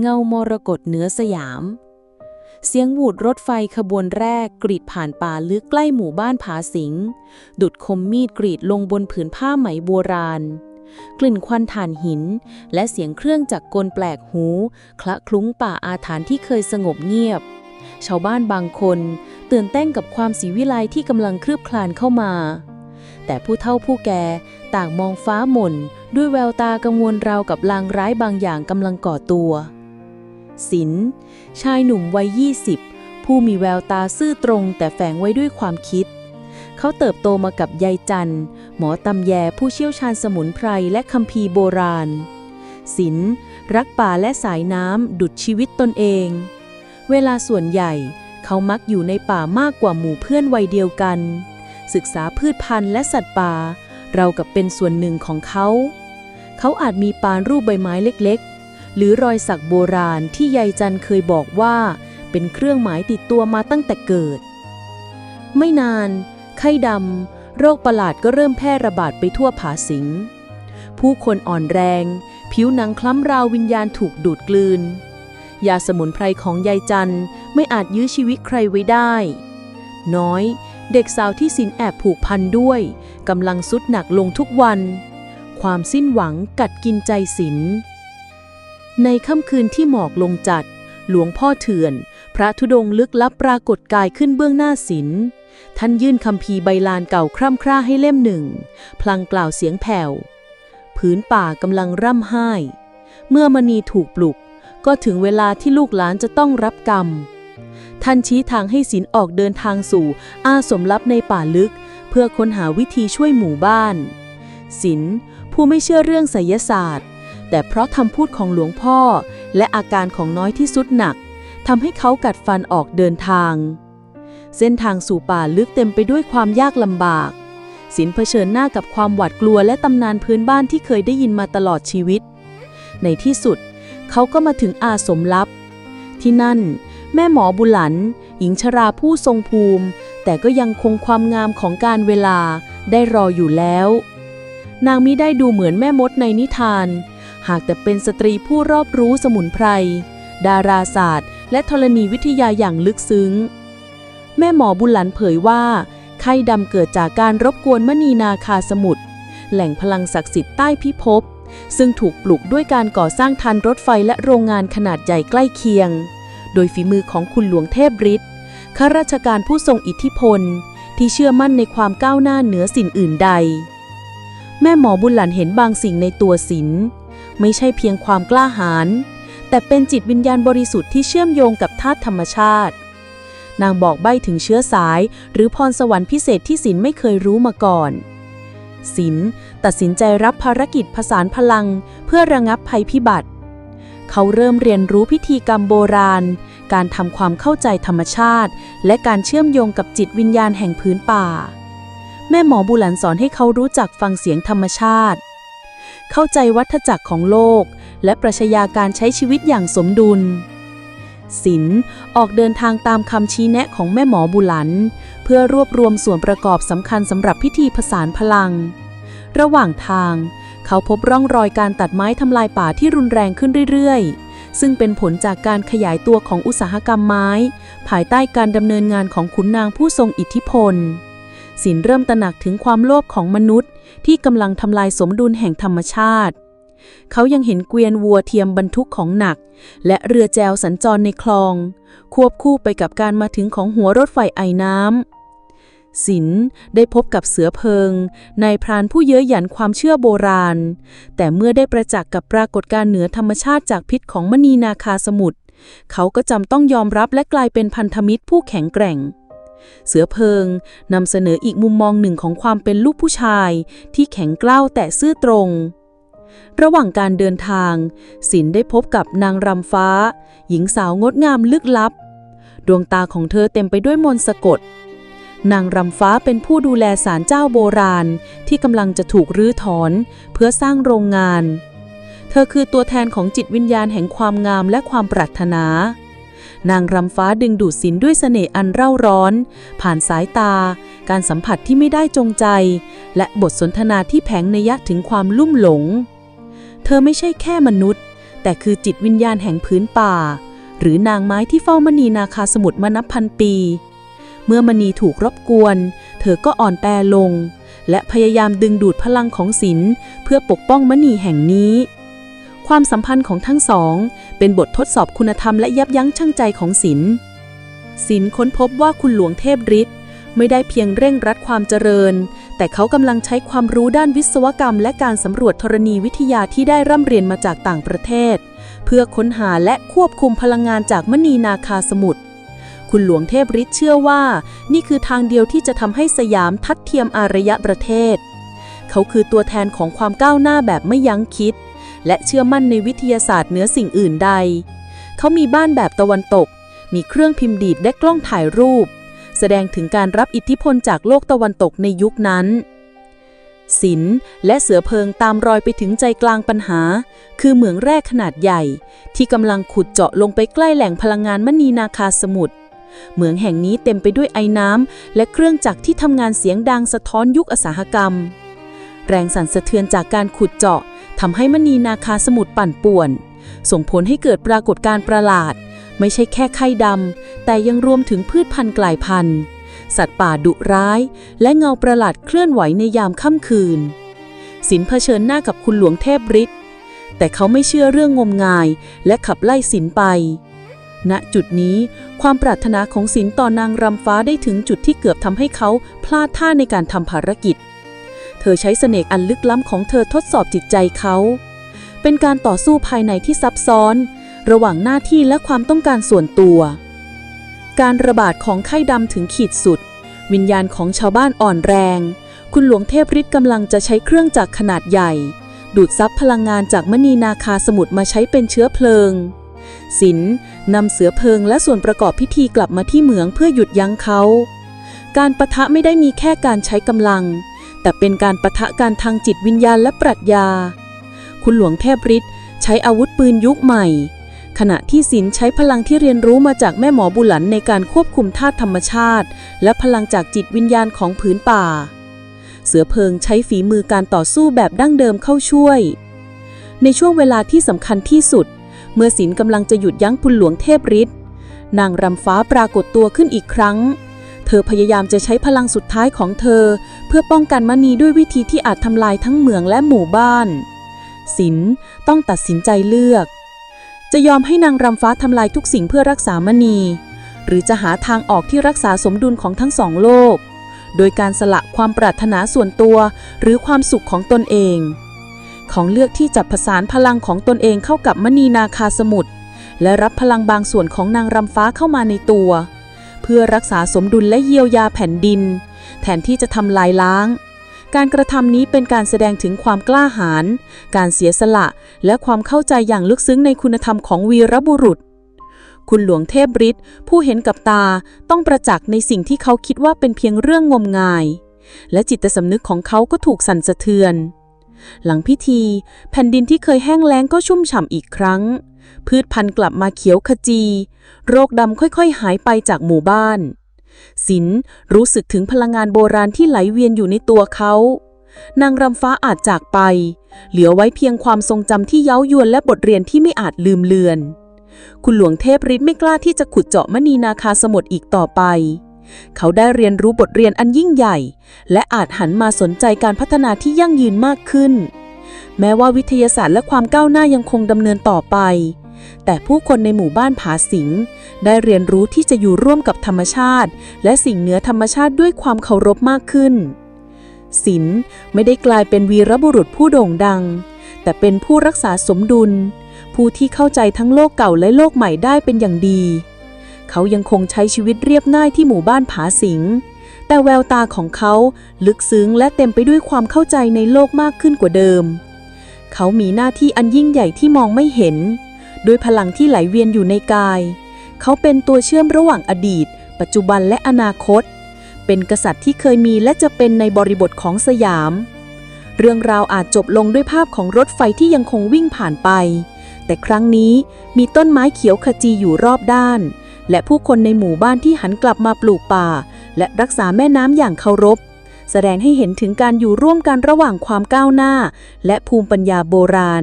เงามรกตเหนือสยาม เสียงหวูดรถไฟขบวนแรกกรีดผ่านป่าลึกใกล้หมู่บ้านผาสิง ดุดคมมีดกรีดลงบนผืนผ้าไหมโบราณ กลิ่นควันถ่านหิน และเสียงเครื่องจักรกลแปลกหู คละคลุ้งป่าอาถรรพ์ที่เคยสงบเงียบ ชาวบ้านบางคนตื่นเต้นกับความสีวิไลที่กำลังคลืบคลานเข้ามาแต่ผู้เฒ่าผู้แก่ต่างมองฟ้าหม่น ด้วยแววตากังวลราวกับลางร้ายบางอย่างกำลังก่อตัว ศิลป์ชายหนุ่มวัย 20 ผู้มีแววตาซื่อตรงแต่แฝงไว้ด้วยความคิด เขาเติบโตมากับยายจันหมอตำแยผู้เชี่ยวชาญสมุนไพรและคัมภีร์โบราณศิลป์รักป่าและสายน้ำดุดชีวิตตนเอง เวลาส่วนใหญ่เขามักอยู่ในป่ามากกว่าหมู่เพื่อนวัยเดียวกัน ศึกษาพืชพันธุ์และสัตว์ป่า เรากับเป็นส่วนหนึ่งของเขา เขาอาจมีปานรูปใบไม้เล็กๆ หรือรอยสักโบราณที่ยายจันเคยบอกว่า เป็นเครื่องหมายติดตัวมาตั้งแต่เกิด ไม่นาน ไข้ดำ โรคประหลาดก็เริ่มแพร่ระบาดไปทั่วผาสิง ผู้คนอ่อนแรง ผิวหนังคล้ำราววิญญาณถูกดูดกลืน ยาสมุนไพรของยายจันไม่อาจยื้อชีวิตใครไว้ได้ น้อยเด็กสาวที่สินแอบผูกพันด้วยกำลังสุดหนักลงทุกวัน ความสิ้นหวังกัดกินใจสิน ในค่ำคืนที่หมอกลงจัด หลวงพ่อเถื่อน พระธุดงค์ลึกลับปรากฏกายขึ้นเบื้องหน้าศิลท่านยื่นคำพีใบลานเก่าคร่ำคร่าให้เล่มหนึ่ง พลางกล่าวเสียงแผ่วผืนป่ากำลังร่ำไห้ เมื่อมณีถูกปลุก ก็ถึงเวลาที่ลูกหลานจะต้องรับกรรม ท่านชี้ทางให้ศิลออกเดินทางสู่ อาสมลับในป่าลึก เพื่อค้นหาวิธีช่วยหมู่บ้านศิลผู้ไม่เชื่อเรื่องไสยศาสตร์ แต่เพราะคำพูดของหลวงพ่อ และอาการของน้อยที่สุดหนักทำให้เขากัดฟันออกเดินทาง เส้นทางสู่ป่าลึกเต็มไปด้วยความยากลำบากศิลเผชิญหน้ากับความหวาดกลัวและตำนานพื้นบ้านที่เคยได้ยินมาตลอดชีวิต ในที่สุด เขาก็มาถึงอาสมลับ ที่นั่น แม่หมอบุหลัน หญิงชราผู้ทรงภูมิ แต่ก็ยังคงความงามของการเวลาได้รออยู่แล้ว นางมิได้ดูเหมือนแม่มดในนิทาน หากแต่เป็นสตรีผู้รอบรู้สมุนไพร ดาราศาสตร์ และธรณีวิทยาอย่างลึกซึ้ง แม่หมอบุหลันเผยว่า ไข้ดำเกิดจากการรบกวนมณีนาคาสมุทรแหล่งพลังศักดิ์สิทธิ์ใต้พิภพซึ่งถูกปลุกด้วยการก่อสร้างทันรถไฟและโรงงานขนาดใหญ่ใกล้เคียง โดยฝีมือของคุณหลวงเทพฤทธิ์ข้าราชการผู้ทรงอิทธิพล ที่เชื่อมั่นในความก้าวหน้าเหนือสิ่งอื่นใด แม่หมอบุญหลันเห็นบางสิ่งในตัวศิลป์ ไม่ใช่เพียงความกล้าหาญแต่เป็นจิตวิญญาณบริสุทธิ์ที่เชื่อมโยงกับธาตุธรรมชาติ นางบอกใบ้ถึงเชื้อสาย หรือพรสวรรค์พิเศษที่ศิลป์ไม่เคยรู้มาก่อนศิลป์ตัดสินใจรับภารกิจผสานพลัง เพื่อระงับภัยพิบัติ เขาเริ่มเรียนรู้พิธีกรรมโบราณ การทำความเข้าใจธรรมชาติ และการเชื่อมโยงกับจิตวิญญาณแห่งพื้นป่า แม่หมอบุหลันสอนให้เขารู้จักฟังเสียงธรรมชาติ เข้าใจวัฏจักรของโลก และปรัชญาการใช้ชีวิตอย่างสมดุลศิลออกเดินทางตามคำชี้แนะของแม่หมอบุหลัน เพื่อรวบรวมส่วนประกอบสำคัญสำหรับพิธีผสานพลัง ระหว่างทาง เขาพบร่องรอยการตัดไม้ทำลายป่าที่รุนแรงขึ้นเรื่อยๆ ซึ่งเป็นผลจากการขยายตัวของอุตสาหกรรมไม้ ภายใต้การดำเนินงานของขุนนางผู้ทรงอิทธิพล ศิลเริ่มตระหนักถึงความโลภของมนุษย์ ที่กำลังทำลายสมดุลแห่งธรรมชาติ เขายังเห็นเกวียนวัวเทียมบรรทุกของหนัก และเรือแจวสัญจรในคลอง ควบคู่ไปกับการมาถึงของหัวรถไฟไอน้ำศิลได้พบกับเสือเพิงนายพรานผู้เย้ยหยันความเชื่อโบราณ แต่เมื่อได้ประจักษ์กับปรากฏการณ์เหนือธรรมชาติจากพิษของมณีนาคาสมุทรเขาก็จำต้องยอมรับและกลายเป็นพันธมิตรผู้แข็งแกร่ง เสือเพิงนำเสนออีกมุมมองหนึ่งของความเป็นลูกผู้ชายที่แข็งกร้าวแต่ซื่อตรง ระหว่างการเดินทางศิลได้พบกับนางรำฟ้า หญิงสาวงดงามลึกลับ ดวงตาของเธอเต็มไปด้วยมนต์สะกด นางรำฟ้าเป็นผู้ดูแลศาลเจ้าโบราณที่กำลังจะถูกรื้อถอนเพื่อสร้างโรงงาน เธอคือตัวแทนของจิตวิญญาณแห่งความงามและความปรารถนา นางรำฟ้าดึงดูดสินด้วยเสน่ห์อันเร่าร้อน ผ่านสายตา การสัมผัสที่ไม่ได้จงใจ และบทสนทนาที่แผงนัยยะถึงความลุ่มหลง เธอไม่ใช่แค่มนุษย์ แต่คือจิตวิญญาณแห่งพื้นป่า หรือนางไม้ที่เฝ้ามณีนาคาสมุทรมานับพันปี เมื่อมณีถูกรบกวน เธอก็อ่อนแปรลง และพยายามดึงดูดพลังของศิลเพื่อปกป้องมณีแห่งนี้ ความสัมพันธ์ของทั้งสอง เป็นบททดสอบคุณธรรมและยับยั้งชั่งใจของศิลป์ศิลป์ค้นพบว่าคุณหลวงเทพฤทธิ์ไม่ได้เพียงเร่งรัดความเจริญ แต่เขากำลังใช้ความรู้ด้านวิศวกรรม และการสำรวจธรณีวิทยาที่ได้ร่ำเรียนมาจากต่างประเทศ เพื่อค้นหาและควบคุมพลังงานจากมณีนาคาสมุทรคุณหลวงเทพฤทธิ์เชื่อว่า นี่คือทางเดียวที่จะทำให้สยามทัดเทียมอารยประเทศ เขาคือตัวแทนของความก้าวหน้าแบบไม่ยั้งคิด และเชื่อมั่นในวิทยาศาสตร์เหนือสิ่งอื่นใด เขามีบ้านแบบตะวันตก มีเครื่องพิมพ์ดีดและกล้องถ่ายรูป แสดงถึงการรับอิทธิพลจากโลกตะวันตกในยุคนั้นศิลและเสือเพิงตามรอยไปถึงใจกลางปัญหา คือเหมืองแร่ขนาดใหญ่ ที่กำลังขุดเจาะลงไปใกล้แหล่งพลังงานมณีนาคาสมุทรเหมืองแห่งนี้เต็มไปด้วยไอ้น้ำและเครื่องจักรที่ทำงานเสียงดังสะท้อนยุคอสาหกรรม แรงสั่นสะเทือนจากการขุดเจาะ ทำให้มณีนาคาสมุทรปั่นป่วน ส่งผลให้เกิดปรากฏการณ์ประหลาด ไม่ใช่แค่ไข้ดำ แต่ยังรวมถึงพืชพันธุ์กลายพันธุ์ สัตว์ป่าดุร้าย และเงาประหลาดเคลื่อนไหวในยามค่ำคืน สินเผชิญหน้ากับคุณหลวงเทพฤทธิ์แต่เขาไม่เชื่อเรื่องงมงาย และขับไล่สินไป ณจุดนี้ความปรารถนาของสินต่อนางรำฟ้าได้ถึงจุดที่เกือบทำให้เขาพลาดท่าในการทำภารกิจ ธอใช้เสน่ห์อันลึกล้ำของเธอทดสอบจิตใจเขา เป็นการต่อสู้ภายในที่ซับซ้อน ระหว่างหน้าที่และความต้องการส่วนตัว การระบาดของไข้ดำถึงขีดสุด วิญญาณของชาวบ้านอ่อนแรง คุณหลวงเทพฤทธิ์กำลังจะใช้เครื่องจักรขนาดใหญ่ ดูดซับพลังงานจากมณีนาคาสมุทรมาใช้เป็นเชื้อเพลิงศิลนำเสือเพลิงและส่วนประกอบพิธีกลับมาที่เหมืองเพื่อหยุดยั้งเขา การประทะไม่ได้มีแค่การใช้กำลัง แต่เป็นการประทะการทางจิตวิญญาณและปรัชญา คุณหลวงเทพฤทธิ์ใช้อาวุธปืนยุคใหม่ ขณะที่ศิลใช้พลังที่เรียนรู้มาจากแม่หมอบุหลันในการควบคุมธาตุธรรมชาติ และพลังจากจิตวิญญาณของผืนป่า เสือเพิงใช้ฝีมือการต่อสู้แบบดั้งเดิมเข้าช่วย ในช่วงเวลาที่สำคัญที่สุด เมื่อศิลกำลังจะหยุดยั้งคุณหลวงเทพฤทธิ์นางรำฟ้าปรากฏตัวขึ้นอีกครั้ง เธอพยายามจะใช้พลังสุดท้ายของเธอ เพื่อป้องกันมณีด้วยวิธีที่อาจทำลายทั้งเมืองและหมู่บ้าน ศิลต้องตัดสินใจเลือก จะยอมให้นางรำฟ้าทำลายทุกสิ่งเพื่อรักษามณี หรือจะหาทางออกที่รักษาสมดุลของทั้งสองโลก โดยการสละความปรารถนาส่วนตัวหรือความสุขของตนเอง ของเลือกที่จะผสานพลังของตนเองเข้ากับมณีนาคาสมุทรและรับพลังบางส่วนของนางรำฟ้าเข้ามาในตัว เพื่อรักษาสมดุลและเยียวยาแผ่นดิน แทนที่จะทำลายล้าง การกระทำนี้เป็นการแสดงถึงความกล้าหาญการเสียสละ และความเข้าใจอย่างลึกซึ้งในคุณธรรมของวีรบุรุษ คุณหลวงเทพฤทธิ์ผู้เห็นกับตาต้องประจักษ์ในสิ่งที่เขาคิดว่าเป็นเพียงเรื่องงมงาย และจิตสำนึกของเขาก็ถูกสั่นสะเทือนหลังพิธี แผ่นดินที่เคยแห้งแล้งก็ชุ่มฉ่ำอีกครั้ง พืชพันธุ์กลับมาเขียวขจี โรคดำค่อยๆ หายไปจากหมู่บ้านศิลป์รู้สึกถึงพลังงานโบราณที่ไหลเวียนอยู่ในตัวเขา นางรำฟ้าอาจจากไป เหลือไว้เพียงความทรงจำที่เย้ายวนและบทเรียนที่ไม่อาจลืมเลือน คุณหลวงเทพฤทธิ์ไม่กล้าที่จะขุดเจาะมณีนาคาสมุทรอีกต่อไป เขาได้เรียนรู้บทเรียนอันยิ่งใหญ่ และอาจหันมาสนใจการพัฒนาที่ยั่งยืนมากขึ้น แม้ว่าวิทยาศาสตร์และความก้าวหน้ายังคงดำเนินต่อไป แต่ผู้คนในหมู่บ้านผาสิงได้เรียนรู้ที่จะอยู่ร่วมกับธรรมชาติ และสิ่งเหนือธรรมชาติด้วยความเคารพมากขึ้นศิลป์ไม่ได้กลายเป็นวีรบุรุษผู้โด่งดัง แต่เป็นผู้รักษาสมดุล ผู้ที่เข้าใจทั้งโลกเก่าและโลกใหม่ได้เป็นอย่างดี เขายังคงใช้ชีวิตเรียบง่ายที่หมู่บ้านผาสิง แต่แววตาของเขาลึกซึ้งและเต็มไปด้วยความเข้าใจในโลกมากขึ้นกว่าเดิม เขามีหน้าที่อันยิ่งใหญ่ที่มองไม่เห็น ด้วยพลังที่ไหลเวียนอยู่ในกาย เขาเป็นตัวเชื่อมระหว่างอดีต ปัจจุบันและอนาคต เป็นกษัตริย์ที่เคยมีและจะเป็นในบริบทของสยาม เรื่องราวอาจจบลงด้วยภาพของรถไฟที่ยังคงวิ่งผ่านไป แต่ครั้งนี้มีต้นไม้เขียวขจีอยู่รอบด้าน และผู้คนในหมู่บ้านที่หันกลับมาปลูกป่า และรักษาแม่น้ำอย่างเคารพ แสดงให้เห็นถึงการอยู่ร่วมกันระหว่างความก้าวหน้า และภูมิปัญญาโบราณ